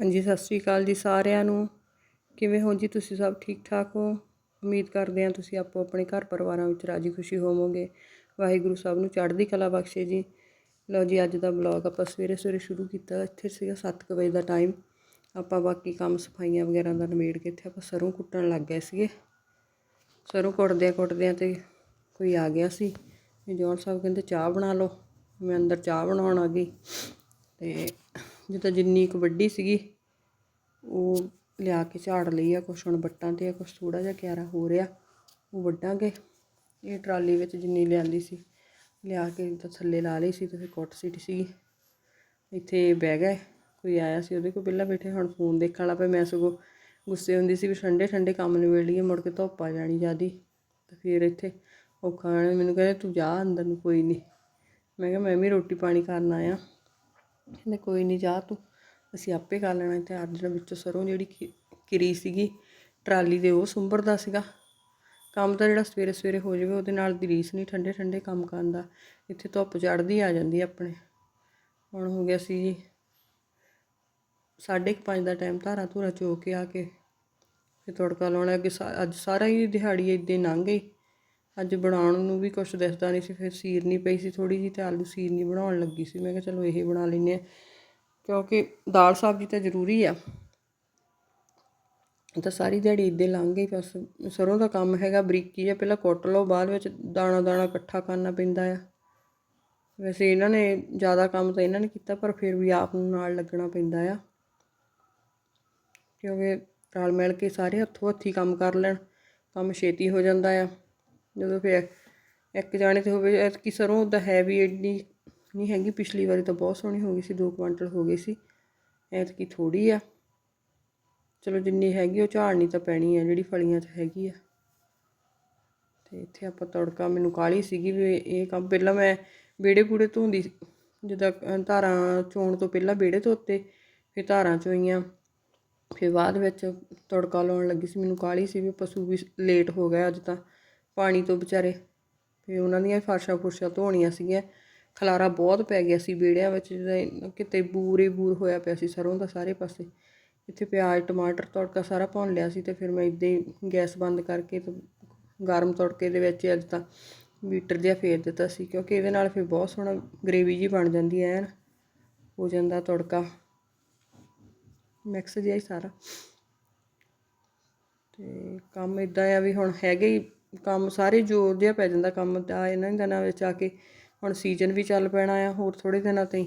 ਹਾਂਜੀ, ਸਤਿ ਸ੍ਰੀ ਅਕਾਲ ਜੀ ਸਾਰਿਆਂ ਨੂੰ। ਕਿਵੇਂ ਹੋ ਜੀ ਤੁਸੀਂ ਸਭ ਠੀਕ ਠਾਕ ਹੋ? ਉਮੀਦ ਕਰਦੇ ਹਾਂ ਤੁਸੀਂ ਆਪੋ ਆਪਣੇ ਘਰ ਪਰਿਵਾਰਾਂ ਵਿੱਚ ਰਾਜੀ ਖੁਸ਼ੀ ਹੋਵੋਗੇ। ਵਾਹਿਗੁਰੂ ਸਾਹਿਬ ਨੂੰ ਚੜ੍ਹਦੀ ਕਲਾ ਬਖਸ਼ੇ ਜੀ। ਲਓ ਜੀ, ਅੱਜ ਦਾ ਬਲੌਗ ਆਪਾਂ ਸਵੇਰੇ ਸਵੇਰੇ ਸ਼ੁਰੂ ਕੀਤਾ। ਇੱਥੇ ਸੀਗਾ 7 ਵਜੇ ਦਾ ਟਾਈਮ ਆਪਾਂ ਬਾਕੀ ਕੰਮ ਸਫਾਈਆਂ ਵਗੈਰਾ ਦਾ ਨਿਬੇੜ ਕੇ ਇੱਥੇ ਆਪਾਂ ਸਰੋਂ ਕੁੱਟਣ ਲੱਗ ਗਏ ਸੀਗੇ। ਸਰੋਂ ਕੁੱਟਦਿਆਂ ਕੁੱਟਦਿਆਂ ਤੇ ਕੋਈ ਆ ਗਿਆ ਸੀ। ਵੀ ਸਾਹਿਬ ਕਹਿੰਦੇ, ਚਾਹ ਬਣਾ ਲਓ। ਮੈਂ ਅੰਦਰ ਚਾਹ ਬਣਾਉਣ ਆ ਗਈ। ਤੇ ਜਿੱਦਾਂ ਜਿੰਨੀ ਕੁ ਵੱਡੀ ਸੀਗੀ, ਉਹ ਲਿਆ ਕੇ ਝਾੜ ਲਈ ਆ, ਕੁਛ ਹੁਣ ਬੱਟਾਂ ਤੇ ਆ, ਕੁਛ ਥੋੜਾ ਜਿਹਾ ਕਿਆਰਾ ਹੋ ਰਿਹਾ, ਉਹ ਵੱਢਾਂਗੇ। ਇਹ ਟਰਾਲੀ ਵਿੱਚ ਜਿੰਨੀ ਲਿਆਂਦੀ ਸੀ, ਲਿਆ ਕੇ ਤਾਂ ਥੱਲੇ ਲਾ ਲਈ ਸੀ ਤੇ ਫਿਰ ਕੁੱਟ ਸੀਟ ਸੀ ਇੱਥੇ ਬਹਿ ਗਏ, ਕੋਈ ਆਇਆ ਸੀ ਉਹਦੇ ਕੋਲ ਪਹਿਲਾਂ ਬੈਠੇ, ਹੁਣ ਫੋਨ ਦੇਖਣ ਵਾਲਾ ਪਿਆ ਮੈਂ ਸਗੋਂ ਗੁੱਸੇ ਹੁੰਦੀ ਸੀ ਵੀ ਠੰਡੇ ਠੰਡੇ ਕੰਮ ਨਿਬੇੜ ਲਈਏ ਮੁੜ ਕੇ ਧੁੱਪ ਆ ਜਾਣੀ ਜਿਆਦੀ। ਤੇ ਫਿਰ ਇੱਥੇ ਔਖਾ ਹੋਣਾ, ਮੈਨੂੰ ਕਹਿੰਦੇ ਤੂੰ ਜਾ ਅੰਦਰ ਨੂੰ, ਕੋਈ ਨਹੀਂ ਮੈਂ ਕਿਹਾ ਮੈਂ ਵੀ ਰੋਟੀ ਪਾਣੀ ਕਰਨ ਆਇਆ। ਕਹਿੰਦੇ, ਕੋਈ ਨਹੀਂ ਜਾ ਤੂੰ, ਅਸੀਂ ਆਪੇ ਕਰ ਲੈਣਾ ਤੇ ਅੱਜ ਵਿੱਚੋਂ ਵਿੱਚ ਸਰੋਂ ਜਿਹੜੀ ਕਿ- ਕਿਰੀ ਸੀਗੀ, ਟਰਾਲੀ ਦੇ ਉਹ ਸੁੰਬਰਦਾ ਸੀਗਾ। ਕੰਮ ਤਾਂ ਜਿਹੜਾ ਸਵੇਰੇ ਸਵੇਰੇ ਹੋ ਜਾਵੇ, ਉਹਦੇ ਨਾਲ ਦੀ ਰੀਸ ਨਹੀਂ ਠੰਡੇ ਠੰਡੇ ਕੰਮ ਕਰਨ ਦਾ। ਇੱਥੇ ਧੁੱਪ ਚੜ੍ਹਦੀ ਆ ਜਾਂਦੀ ਆਪਣੇ। ਹੁਣ ਹੋ ਗਿਆ ਸੀ ਜੀ, ਸਾਢੇ ਕੁ ਪੰਜ ਦਾ ਟਾਈਮ ਧਾਰਾ ਧੂਰਾ ਚੋ ਕੇ ਆ ਕੇ, ਫਿਰ ਤੜਕਾ ਲਾਉਣਾ ਅੱਗੇ ਸਾ- ਅੱਜ ਸਾਰਾ ਹੀ ਦਿਹਾੜੀ ਇੱਦਾਂ ਲੰਘ ਗਈ। ਅੱਜ ਬਣਾਉਣ ਨੂੰ ਵੀ ਕੁਛ ਦਿਸਦਾ ਨਹੀਂ ਸੀ, ਫਿਰ ਸੀਰਨੀ ਪਈ ਸੀ, ਥੋੜ੍ਹੀ ਜਿਹੀ ਤੇ ਆਲੂ ਸੀਰਨੀ ਬਣਾਉਣ ਲੱਗੀ ਸੀ। ਮੈਂ ਕਿਹਾ ਚਲੋ ਇਹ ਬਣਾ ਲੈਂਦੇ ਹਾਂ, ਕਿਉਂਕਿ ਦਾਲ ਸਬਜ਼ੀ ਤਾਂ ਜ਼ਰੂਰੀ ਆ। ਤਾਂ ਸਾਰੀ ਦਿਹਾੜੀ ਇੱਦਾਂ ਲੰਘ ਗਈ, ਬਸ ਸਰੋਂ ਦਾ ਕੰਮ ਹੈਗਾ, ਬਰੀਕੀ ਆ। ਪਹਿਲਾਂ ਕੁੱਟ ਲਓ, ਬਾਅਦ ਵਿੱਚ ਦਾਣਾ ਦਾਣਾ ਇਕੱਠਾ ਕਰਨਾ ਪੈਂਦਾ ਆ। ਵੈਸੇ ਇਹਨਾਂ ਨੇ ਜ਼ਿਆਦਾ ਕੰਮ ਤਾਂ ਇਹਨਾਂ ਨੇ ਕੀਤਾ, ਪਰ ਫਿਰ ਵੀ ਆਪ ਨੂੰ ਨਾਲ ਲੱਗਣਾ ਪੈਂਦਾ ਆ। ਕਿਉਂਕਿ ਰਲ ਮਿਲ ਕੇ ਸਾਰੇ ਹੱਥੋਂ ਹੱਥੀ ਕੰਮ ਕਰ ਲੈਣ, ਕੰਮ ਛੇਤੀ ਹੋ ਜਾਂਦਾ ਆ। ਜਦੋਂ ਫਿਰ ਇੱਕ ਜਾਣੇ ਤੇ ਹੋਵੇ, ਐਤਕੀ ਸਰੋਂ ਦਾ ਹੈ ਵੀ ਇੰਨੀ ਨਹੀਂ ਹੈਗੀ। ਪਿਛਲੀ ਵਾਰੀ ਤਾਂ ਬਹੁਤ ਸੋਹਣੀ ਹੋ ਗਈ ਸੀ 2 ਕੁਇੰਟਲ ਹੋ ਗਈ ਸੀ। ਐਤਕੀ ਥੋੜੀ ਆ। ਚਲੋ ਜਿੰਨੀ ਹੈਗੀ ਉਹ ਝਾੜਨੀ ਤਾਂ ਪੈਣੀ ਆ, ਜਿਹੜੀ ਫਲੀਆਂ 'ਚ ਹੈਗੀ ਆ। ਤੇ ਇੱਥੇ ਆਪਾਂ ਤੜਕਾ ਮੈਨੂੰ ਕਾਲੀ ਸੀਗੀ ਵੀ ਇਹ ਕੰਮ, ਪਹਿਲਾਂ ਮੈਂ ਵਿਹੜੇ ਬੂੜੇ ਧੋਂਦੀ ਸੀ। ਜਿੱਦਾਂ ਧਾਰਾਂ ਚੋਣ ਤੋਂ ਪਹਿਲਾਂ ਵਿਹੜੇ ਧੋਤੇ, ਫਿਰ ਧਾਰਾਂ ਚੋਈਆਂ। ਫਿਰ ਬਾਅਦ ਵਿੱਚ ਤੜਕਾ ਲਾਉਣ ਲੱਗੀ ਸੀ, ਮੈਨੂੰ ਕਾਲੀ ਸੀ ਵੀ ਪਸ਼ੂ ਵੀ ਲੇਟ ਹੋ ਗਿਆ ਅੱਜ ਤਾਂ। ਪਾਣੀ ਤੋਂ ਵਿਚਾਰੇ ਫਿਰ ਉਹਨਾਂ ਦੀਆਂ ਫਰਸ਼ਾਂ ਫੁਰਸ਼ਾਂ ਧੋਣੀਆਂ ਸੀਗੀਆਂ। ਖਲਾਰਾ ਬਹੁਤ ਪੈ ਗਿਆ ਸੀ ਵਿਹੜਿਆਂ ਵਿੱਚ ਜਿੱਦਾਂ ਕਿਤੇ ਬੂਰੇ ਬੂਰ ਹੋਇਆ ਪਿਆ ਸੀ ਸਰੋਂ ਦਾ ਸਾਰੇ ਪਾਸੇ। ਇੱਥੇ ਪਿਆਜ਼, ਟਮਾਟਰ ਤੜਕਾ ਸਾਰਾ ਭੁੰਨ ਲਿਆ ਸੀ ਤੇ ਫਿਰ ਮੈਂ ਇੱਦਾਂ ਹੀ ਗੈਸ ਬੰਦ ਕਰਕੇ ਤੇ ਗਰਮ ਤੜਕੇ ਦੇ ਵਿੱਚ ਅੱਜ ਤਾਂ ਮੀਟਰ ਜਿਹਾ ਫੇਰ ਦਿੱਤਾ ਸੀ, ਕਿਉਂਕਿ ਇਹਦੇ ਨਾਲ ਫਿਰ ਬਹੁਤ ਸੋਹਣਾ ਗ੍ਰੇਵੀ ਜੀ ਬਣ ਜਾਂਦੀ ਹੈ ਐਨ ਹੋ ਜਾਂਦਾ ਤੜਕਾ। ਮਿਕਸ ਜਿਹਾ ਹੀ ਸਾਰਾ। ਤੇ ਕੰਮ ਇਦਾਂ ਆ ਵੀ ਹੁਣ ਹੈਗੇ ਹੀ ਕੰਮ ਸਾਰੇ ਜ਼ੋਰ ਜਿਹਾ ਪੈ ਜਾਂਦਾ ਕੰਮ ਦਾ ਇਹਨਾਂ ਦਿਨਾਂ ਵਿੱਚ ਆ ਕੇ। ਹੁਣ ਸੀਜ਼ਨ ਵੀ ਚੱਲ ਪੈਣਾ ਆ ਹੋਰ ਥੋੜੇ ਦਿਨਾਂ ਤਾਈਂ।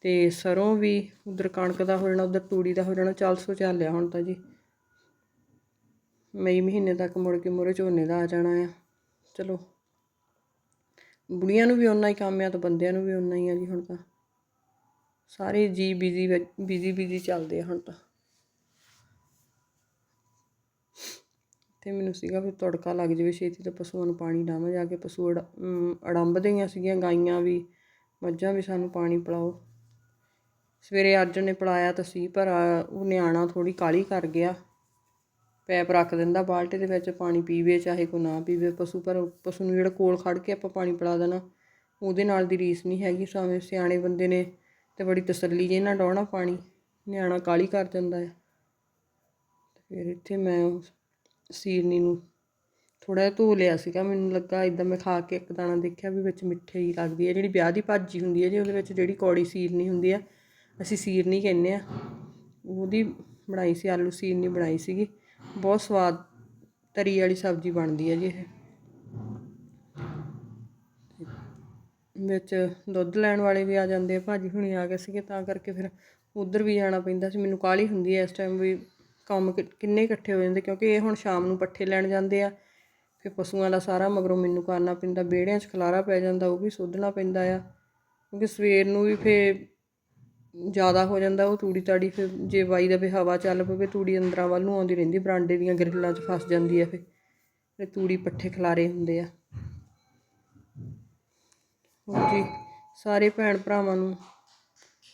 ਤੇ ਸਰੋਂ ਵੀ ਉਧਰ ਕਣਕ ਦਾ ਹੋ ਜਾਣਾ, ਉਧਰ ਤੂੜੀ ਦਾ ਹੋ ਜਾਣਾ, ਚੱਲ ਸੋ ਚੱਲਿਆ ਹੁਣ ਤਾਂ ਜੀ। ਮਈ ਮਹੀਨੇ ਤੱਕ ਮੁੜ ਕੇ ਮੂਹਰੇ ਝੋਨੇ ਦਾ ਆ ਜਾਣਾ ਆ। ਚਲੋ। ਬੁੜੀਆਂ ਨੂੰ ਵੀ ਓਨਾ ਹੀ ਕੰਮ ਆ ਤਾਂ ਬੰਦਿਆਂ ਨੂੰ ਵੀ ਓਨਾ ਹੀ ਆ ਜੀ ਹੁਣ ਤਾਂ। ਸਾਰੇ ਜੀ ਬਿਜ਼ੀ ਬਿਜ਼ੀ ਬਿਜ਼ੀ ਚੱਲਦੇ ਆ ਹੁਣ ਤਾਂ। ਅਤੇ ਮੈਨੂੰ ਸੀਗਾ ਵੀ ਤੜਕਾ ਲੱਗ ਜਾਵੇ, ਛੇਤੀ ਤਾਂ ਪਸ਼ੂਆਂ ਨੂੰ ਪਾਣੀ ਡਾਵਾਂ ਜਾ ਕੇ ਪਸ਼ੂ ਅੜ- ਅੜੰਬ ਦਈਆਂ ਸੀਗੀਆਂ, ਗਾਈਆਂ ਵੀ, ਮੱਝਾਂ ਵੀ ਸਾਨੂੰ ਪਾਣੀ ਪਿਲਾਓ। ਸਵੇਰੇ ਅੱਜ ਨੇ ਪਿਲਾਇਆ ਤਾਂ ਸੀ, ਪਰ ਉਹ ਨਿਆਣਾ ਥੋੜੀ ਕਾਲੀ ਕਰ ਗਿਆ। ਪੈਪ ਰੱਖ ਦਿੰਦਾ ਬਾਲਟੀ ਦੇ ਵਿੱਚ, ਪਾਣੀ ਪੀਵੇ, ਚਾਹੇ ਕੋ ਨਾ ਪੀਵੇ ਪਸ਼ੂ, ਪਰ ਪਸ਼ੂ ਨੂੰ ਜਿਹੜਾ ਕੋਲ ਖੜ ਕੇ ਆਪਾਂ ਪਾਣੀ ਪਿਲਾ ਦੇਣਾ, ਉਹਦੇ ਨਾਲ ਦੀ ਰੀਸ ਨਹੀਂ ਹੈਗੀ। ਸਾਵੇਂ ਸਿਆਣੇ ਬੰਦੇ ਨੇ ਤੇ ਬੜੀ ਤਸੱਲੀ ਜੇ ਨਾਲ ਡਾਉਣਾ ਪਾਣੀ, ਨਿਆਣਾ ਕਾਲੀ ਕਰ ਜਾਂਦਾ ਹੈ ਫਿਰ ਇੱਥੇ ਮੈਂ ਸੀਰਨੀ ਨੂੰ। ਥੋੜਾ ਜਿਹਾ ਧੋ ਲਿਆ ਸੀਗਾ, ਮੈਨੂੰ ਲੱਗਾ ਇਦਾਂ ਮੈਂ ਖਾ ਕੇ ਇੱਕ ਦਾਣਾ ਦੇਖਿਆ ਵੀ ਵਿੱਚ ਮਿੱਠੇ ਹੀ ਲੱਗਦੀ ਹੈ। ਜਿਹੜੀ ਵਿਆਹ ਦੀ ਭਾਜੀ ਹੁੰਦੀ ਹੈ ਜੀ, ਉਹਦੇ ਵਿੱਚ ਜਿਹੜੀ ਕੌੜੀ ਸੀਰਨੀ ਹੁੰਦੀ ਆ, ਅਸੀਂ ਸੀਰਨੀ ਕਹਿੰਦੇ ਆ। ਉਹਦੀ ਬਣਾਈ ਸੀ, ਆਲੂ ਸੀਰਨੀ ਬਣਾਈ ਸੀਗੀ। ਬਹੁਤ ਸਵਾਦ ਤਰੀ ਵਾਲੀ ਸਬਜ਼ੀ ਬਣਦੀ ਹੈ ਜੀ ਇਹ। ਵਿੱਚ ਦੁੱਧ ਲੈਣ ਵਾਲੇ ਵੀ ਆ ਜਾਂਦੇ ਆ, ਭਾਜੀ ਹੁਣੀ ਆ ਗਏ ਸੀਗੇ, ਤਾਂ ਕਰਕੇ ਫਿਰ ਉਧਰ ਵੀ ਜਾਣਾ ਪੈਂਦਾ ਸੀ। ਮੈਨੂੰ ਕਾਹਲੀ ਹੁੰਦੀ ਹੈ ਇਸ ਟਾਈਮ ਵੀ ਕੰਮ ਕਿ- ਕਿੰਨੇ ਇਕੱਠੇ ਹੋ ਜਾਂਦੇ, ਕਿਉਂਕਿ ਇਹ ਹੁਣ ਸ਼ਾਮ ਨੂੰ ਪੱਠੇ ਲੈਣ ਜਾਂਦੇ ਆ, ਫਿਰ ਪਸ਼ੂਆਂ ਦਾ ਸਾਰਾ ਮਗਰੋਂ ਮੈਨੂੰ ਕਰਨਾ ਪੈਂਦਾ, ਵਿਹੜਿਆਂ 'ਚ ਖਲਾਰਾ ਪੈ ਜਾਂਦਾ, ਉਹ ਵੀ ਸੋਧਣਾ ਪੈਂਦਾ ਆ, ਕਿਉਂਕਿ ਸਵੇਰ ਨੂੰ ਵੀ ਫਿਰ ਜ਼ਿਆਦਾ ਹੋ ਜਾਂਦਾ, ਉਹ ਤੂੜੀ ਤਾੜੀ ਫਿਰ ਜੇ ਵਾਈ ਦਾ ਵੀ ਹਵਾ ਚੱਲ ਪਵੇ, ਤੂੜੀ ਅੰਦਰਾਂ ਵੱਲ ਨੂੰ ਆਉਂਦੀ ਰਹਿੰਦੀ, ਬਰਾਂਡੇ ਦੀਆਂ ਗਰਿੱਲਾਂ 'ਚ ਫਸ ਜਾਂਦੀ ਆ ਫਿਰ ਫਿਰ ਤੂੜੀ ਪੱਠੇ ਖਲਾਰੇ ਹੁੰਦੇ ਆ। ਹੋਰ ਜੀ, ਸਾਰੇ ਭੈਣ ਭਰਾਵਾਂ ਨੂੰ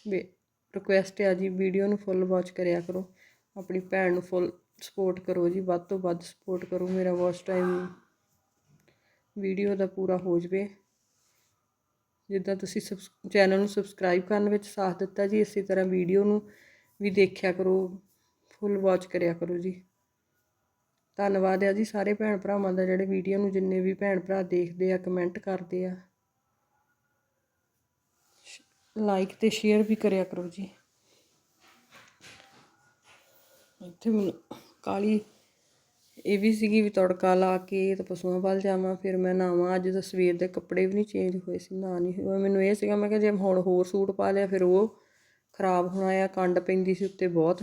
ਰਿਕੁਐਸਟ ਆ ਜੀ, ਵੀਡੀਓ ਨੂੰ ਫੁੱਲ ਵਾਚ ਕਰਿਆ ਕਰੋ। ਆਪਣੀ ਭੈਣ ਨੂੰ ਫੁੱਲ ਸਪੋਰਟ ਕਰੋ ਜੀ, ਵੱਧ ਤੋਂ ਵੱਧ ਸਪੋਰਟ ਕਰੋ। ਮੇਰਾ ਵਾਚ ਟਾਈਮ ਵੀਡੀਓ ਦਾ ਪੂਰਾ ਹੋ ਜਵੇ। ਜਿੱਦਾਂ ਤੁਸੀਂ ਚੈਨਲ ਨੂੰ ਸਬਸਕ੍ਰਾਈਬ ਕਰਨ ਵਿੱਚ ਸਾਥ ਦਿੱਤਾ ਜੀ, ਇਸੇ ਤਰ੍ਹਾਂ ਵੀਡੀਓ ਨੂੰ ਵੀ ਦੇਖਿਆ ਕਰੋ ਫੁੱਲ ਵਾਚ ਕਰਿਆ ਕਰੋ ਜੀ। ਧੰਨਵਾਦ ਹੈ ਜੀ ਸਾਰੇ ਭੈਣ ਭਰਾਵਾਂ ਦਾ, ਜਿਹੜੇ ਵੀਡੀਓ ਨੂੰ ਜਿੰਨੇ ਵੀ ਭੈਣ ਭਰਾ ਦੇਖਦੇ ਆ ਕਮੈਂਟ ਕਰਦੇ ਆ। ਲਾਈਕ ਤੇ ਸ਼ੇਅਰ ਵੀ ਕਰਿਆ ਕਰੋ ਜੀ। ਇੱਥੇ ਮੈਨੂੰ ਕਾਲੀ, ਇਹ ਵੀ ਸੀਗੀ ਵੀ ਤੜਕਾ ਲਾ ਕੇ ਤੇ ਪਸ਼ੂਆਂ ਵੱਲ ਜਾਵਾਂ, ਫਿਰ ਮੈਂ ਨਾਵਾਂ ਅੱਜ ਤਾਂ ਸਵੇਰ ਦੇ ਕੱਪੜੇ ਵੀ ਨਹੀਂ ਚੇਂਜ ਹੋਏ ਸੀ ਨਾ ਨਹੀਂ ਹੋਇਆ ਮੈਨੂੰ ਇਹ ਸੀਗਾ, ਮੈਂ ਕਿਹਾ ਜੇ ਹੁਣ ਹੋਰ ਸੂਟ ਪਾ ਲਿਆ, ਫਿਰ ਉਹ ਖਰਾਬ ਹੋਣਾ ਆ, ਕੰਡ ਪੈਂਦੀ ਸੀ ਉੱਤੇ ਬਹੁਤ।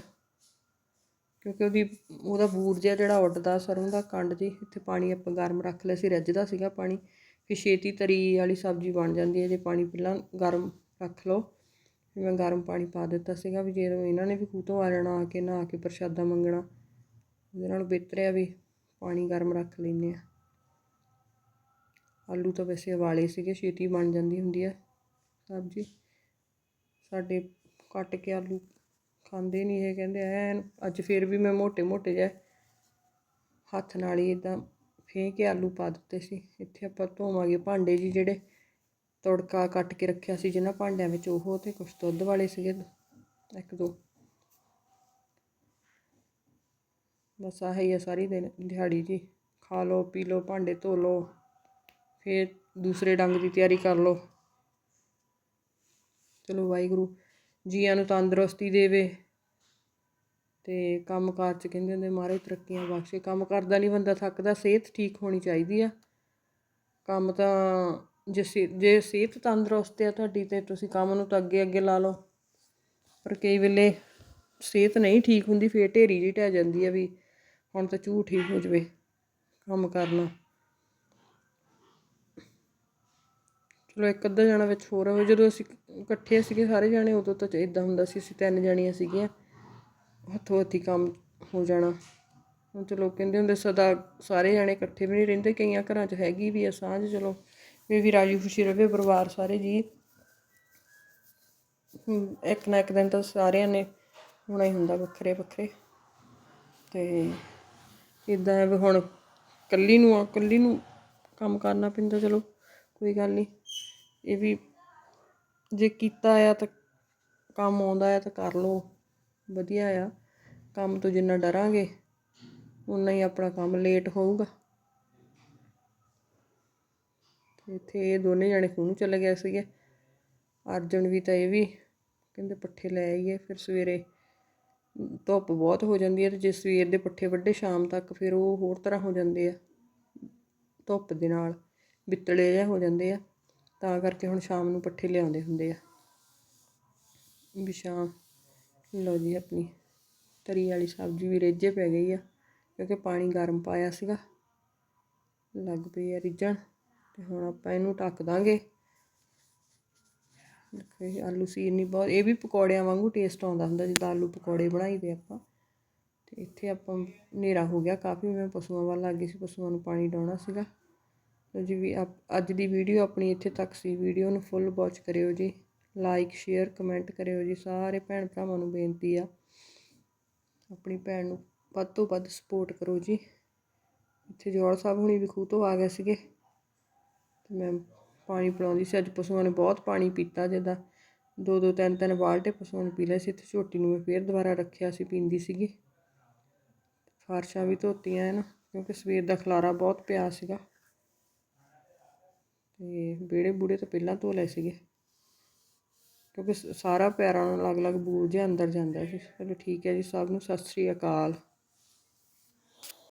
ਕਿਉਂਕਿ ਉਹਦੀ, ਉਹਦਾ ਬੂਰ ਜਿਹਾ ਜਿਹੜਾ ਉੱਡਦਾ ਸਰੋਂ ਦਾ ਕੰਡ ਜੀ ਇੱਥੇ ਪਾਣੀ ਆਪਾਂ ਗਰਮ ਰੱਖ ਲਿਆ ਸੀ ਰੱਜਦਾ ਸੀਗਾ ਪਾਣੀ। ਫਿਰ ਛੇਤੀ ਤਰੀ ਵਾਲੀ ਸਬਜ਼ੀ ਬਣ ਜਾਂਦੀ ਹੈ, ਜੇ ਪਾਣੀ ਪਹਿਲਾਂ ਗਰਮ ਰੱਖ ਲਓ। ਵੀ ਮੈਂ ਗਰਮ ਪਾਣੀ ਪਾ ਦਿੱਤਾ ਸੀਗਾ ਵੀ ਜੇ ਇਹਨਾਂ ਨੇ ਵੀ ਖੂਹ ਤੋਂ ਆ ਜਾਣਾ, ਆ ਕੇ ਨਹਾ ਕੇ ਪ੍ਰਸ਼ਾਦਾ ਮੰਗਣਾ। ਉਹਦੇ ਨਾਲ ਬਿਹਤਰ ਆ ਵੀ ਪਾਣੀ ਗਰਮ ਰੱਖ ਲੈਂਦੇ ਆ। ਆਲੂ ਤਾਂ ਵੈਸੇ ਉਬਾਲੇ ਸੀਗੇ, ਛੇਤੀ ਬਣ ਜਾਂਦੀ ਹੁੰਦੀ ਆ ਸਬਜ਼ੀ। ਸਾਡੇ ਕੱਟ ਕੇ ਆਲੂ ਖਾਂਦੇ ਨਹੀਂ ਇਹ, ਕਹਿੰਦੇ ਐਨ, ਅੱਜ ਫੇਰ ਵੀ ਮੈਂ ਮੋٹے ਮੋٹے ਜਿਹੇ ਹੱਥ ਨਾਲ ਹੀ ਇਦਾਂ ਫੇਂ ਕੇ ਆਲੂ ਪਾ ਦਿੱਤੇ ਸੀ। ਇੱਥੇ ਆਪਾਂ ਧੋਵਾਂਗੇ ਭਾਂਡੇ ਜੀ ਜਿਹੜੇ ਤੜਕਾ ਕੱਟ ਕੇ ਰੱਖਿਆ ਸੀ ਜਿਹਨਾਂ ਭਾਂਡਿਆਂ ਵਿੱਚ ਉਹ ਤੇ ਕੁਝ ਦੁੱਧ ਵਾਲੇ ਸੀਗੇ। ਇੱਕ ਦੋ। ਬਸ ਆਹ ਹੀ ਆ ਸਾਰੀ ਦਿਨ ਦਿਹਾੜੀ ਜੀ। ਖਾ ਲਓ, ਪੀ ਲਓ, ਭਾਂਡੇ ਧੋ ਲਓ, ਫਿਰ ਦੂਸਰੇ ਡੰਗ ਦੀ ਤਿਆਰੀ ਕਰ ਲਓ। ਚਲੋ ਵਾਹਿਗੁਰੂ, ਜੀਆਂ ਨੂੰ ਤੰਦਰੁਸਤੀ ਦੇਵੇ ਤੇ ਕੰਮ ਕਾਰ ਚ ਕਹਿੰਦੇ ਹੁੰਦੇ ਮਾਰੇ ਤਰੱਕੀਆਂ ਬਖਸ਼ੇ। ਕੰਮ ਕਰਦਾ ਨਹੀਂ ਬੰਦਾ, ਥੱਕਦਾ, ਸਿਹਤ ਠੀਕ ਹੋਣੀ ਚਾਹੀਦੀ ਆ। ਕੰਮ ਤਾਂ ਜੇ ਸੇ, ਜੇ ਸਿਹਤ ਤੰਦਰੁਸਤ ਆ ਤੁਹਾਡੀ ਤੇ ਤੁਸੀਂ ਕੰਮ ਨੂੰ ਤਾਂ ਅੱਗੇ ਅੱਗੇ ਲਾ ਲਓ। ਪਰ ਕਈ ਵੇਲੇ ਸਿਹਤ ਨਹੀਂ ਠੀਕ ਹੁੰਦੀ, ਫੇਰ ਢੇਰੀ ਜਿਹੀ ਟਹਿ ਜਾਂਦੀ ਹੈ ਵੀ ਹੁਣ ਤਾਂ ਝੂਠ ਹੀ ਹੋ ਜਵੇ ਕੰਮ ਕਰਨਾ। ਚਲੋ ਇੱਕ ਅੱਧਾ ਜਣਾ ਵਿੱਚ ਹੋਰ ਹੋਵੇ ਜਦੋਂ ਅਸੀਂ ਇਕੱਠੇ ਸੀਗੇ ਸਾਰੇ ਜਾਣੇ, ਉਦੋਂ ਤਾਂ ਇਦਾਂ ਹੁੰਦਾ ਸੀ, ਅਸੀਂ ਤਿੰਨ ਜਾਣੀਆਂ ਸੀਗੀਆਂ, ਹੱਥੋਂ ਹੱਥੀ ਕੰਮ ਹੋ ਜਾਣਾ। ਹੁਣ ਚਲੋ ਕਹਿੰਦੇ ਹੁੰਦੇ ਸਦਾ ਸਾਰੇ ਜਾਣੇ ਇਕੱਠੇ ਵੀ ਨਹੀਂ ਰਹਿੰਦੇ, ਕਈਆਂ ਘਰਾਂ 'ਚ ਹੈਗੀ ਵੀ ਆ ਸਾਂਝ, ਚਲੋ। ਵੀ ਵੀ ਰਾਜੀ ਖੁਸ਼ੀ ਰਵੇ, ਪਰਿਵਾਰ ਸਾਰੇ ਜੀ। ਇੱਕ ਨਾ ਇੱਕ ਦਿਨ ਤਾਂ ਸਾਰਿਆਂ ਨੇ ਹੋਣਾ ਹੀ ਹੁੰਦਾ ਵੱਖਰੇ ਵੱਖਰੇ। ਤੇ ਇਦਾਂ ਹੈ ਵੀ ਹੁਣ ਕੱਲੀ ਨੂੰ ਆ, ਕੱਲੀ ਨੂੰ ਕੰਮ ਕਰਨਾ ਪੈਂਦਾ, ਚਲੋ ਕੋਈ ਗੱਲ ਨਹੀਂ। ਇਹ ਵੀ ਜੇ ਕੀਤਾ ਆ ਤਾਂ ਕੰਮ ਆਉਂਦਾ ਆ ਤਾਂ ਕਰ ਲਓ, ਵਧੀਆ ਆ। ਕੰਮ ਤੋਂ ਜਿੰਨਾ ਡਰਾਂਗੇ ਉਨਾ ਹੀ ਆਪਣਾ ਕੰਮ ਲੇਟ ਹੋਊਗਾ ਤੇ ਇੱਥੇ ਇਹ ਦੋਨੇ ਜਾਣੇ ਖੂਹ ਨੂੰ ਚਲੇ ਗਏ ਸੀਗੇ। ਅਰਜਨ ਵੀ ਤਾਂ ਇਹ ਵੀ ਕਹਿੰਦੇ ਪੱਠੇ ਲੈ ਆਈਏ, ਫਿਰ ਸਵੇਰੇ ਧੁੱਪ ਬਹੁਤ ਹੋ ਜਾਂਦੀ ਹੈ ਤੇ ਜੇ ਸਵੇਰ ਦੇ ਪੱਠੇ ਵੱਡੇ ਸ਼ਾਮ ਤੱਕ ਫਿਰ ਉਹ ਹੋਰ ਤਰ੍ਹਾਂ ਹੋ ਜਾਂਦੇ ਆ, ਧੁੱਪ ਦੇ ਨਾਲ ਬਿੱਤਲੇ ਜਿਹੇ ਹੋ ਜਾਂਦੇ ਆ, ਤਾਂ ਕਰਕੇ ਹੁਣ ਸ਼ਾਮ ਨੂੰ ਪੱਠੇ ਲਿਆਉਂਦੇ ਹੁੰਦੇ ਆ। ਵੀ ਸ਼ਾਮ, ਲਓ ਜੀ ਆਪਣੀ ਤਰੀ ਵਾਲੀ ਸਬਜ਼ੀ ਵੀ ਰਿੱਝੇ ਪੈ ਗਈ ਆ, ਕਿਉਂਕਿ ਪਾਣੀ ਗਰਮ ਪਾਇਆ ਸੀਗਾ, ਲੱਗ ਪਈ ਆ ਰਿੱਝਣ। ਤੇ ਹੁਣ ਆਪਾਂ ਇਹਨੂੰ ਢੱਕ ਦਾਂਗੇ। ਦੇਖੋ ਇਹ ਆਲੂ ਸੀਰਨੀ ਬਹੁਤ, ਇਹ ਵੀ ਪਕੌੜਿਆਂ ਵਾਂਗੂ ਟੇਸਟ ਆਉਂਦਾ ਹੁੰਦਾ, ਜਿੱਦਾਂ ਆਲੂ ਪਕੌੜੇ ਬਣਾਈਦੇ ਆਪਾਂ। ਤੇ ਇੱਥੇ ਆਪਾਂ ਹਨੇਰਾ ਹੋ ਗਿਆ ਕਾਫੀ, ਮੈਂ ਪਸ਼ੂਆਂ ਵੱਲ ਲੱਗ ਗਈ ਸੀ, ਪਸ਼ੂਆਂ ਨੂੰ ਪਾਣੀ ਡਾਉਣਾ ਸੀਗਾ। ਲਓ ਜੀ ਵੀ ਆਪ- ਅੱਜ ਦੀ ਵੀਡੀਓ ਆਪਣੀ ਇੱਥੇ ਤੱਕ ਸੀ। ਵੀਡੀਓ ਨੂੰ ਫੁੱਲ ਵਾਚ ਕਰਿਓ ਜੀ। ਲਾਈਕ ਸ਼ੇਅਰ ਕਮੈਂਟ ਕਰਿਓ ਜੀ। ਸਾਰੇ ਭੈਣ ਭਰਾਵਾਂ ਨੂੰ ਬੇਨਤੀ ਆ। ਆਪਣੀ ਭੈਣ ਨੂੰ ਵੱਧ ਤੋਂ ਵੱਧ ਸਪੋਰਟ ਕਰੋ ਜੀ। ਇੱਥੇ ਜੋੜ ਸਾਹਿਬ ਹੁਣੀ ਵੀ ਖੂਹ ਤੋਂ ਆ ਗਏ ਸੀਗੇ। ਮੈਂ ਪਾਣੀ ਪਿਲਾਉਂਦੀ ਸੀ, ਅੱਜ ਪਸ਼ੂਆਂ ਨੇ ਬਹੁਤ ਪਾਣੀ ਪੀਤਾ, ਜਿੱਦਾਂ ਦੋ ਦੋ, ਤਿੰਨ ਤਿੰਨ ਬਾਲਟੇ ਪਸ਼ੂਆਂ ਨੇ ਪੀ ਲਏ ਸੀ, ਤੇ ਛੋਟੀ ਨੂੰ ਮੈਂ ਫੇਰ ਦੁਬਾਰਾ ਰੱਖਿਆ ਸੀ, ਪੀਂਦੀ ਸੀਗੀ। ਫਾਰਸ਼ਾਂ ਵੀ ਧੋਤੀਆਂ ਹਨ, ਕਿਉਂਕਿ ਸਵੇਰ ਦਾ ਖਲਾਰਾ ਬਹੁਤ ਪਿਆ ਸੀਗਾ। ਤੇ ਵਿਹੜੇ ਬੂੜੇ ਤਾਂ ਪਹਿਲਾਂ ਧੋ ਲਏ ਸੀਗੇ, ਕਿਉਂਕਿ ਸ- ਸਾਰਾ ਪੈਰਾਂ ਨੂੰ ਅਲੱਗ-ਅਲੱਗ ਬੂਰ ਜਿਹਾ ਅੰਦਰ ਜਾਂਦਾ ਸੀ। ਚਲੋ ਠੀਕ ਹੈ ਜੀ, ਸਭ ਨੂੰ ਸਤਿ ਸ੍ਰੀ ਅਕਾਲ।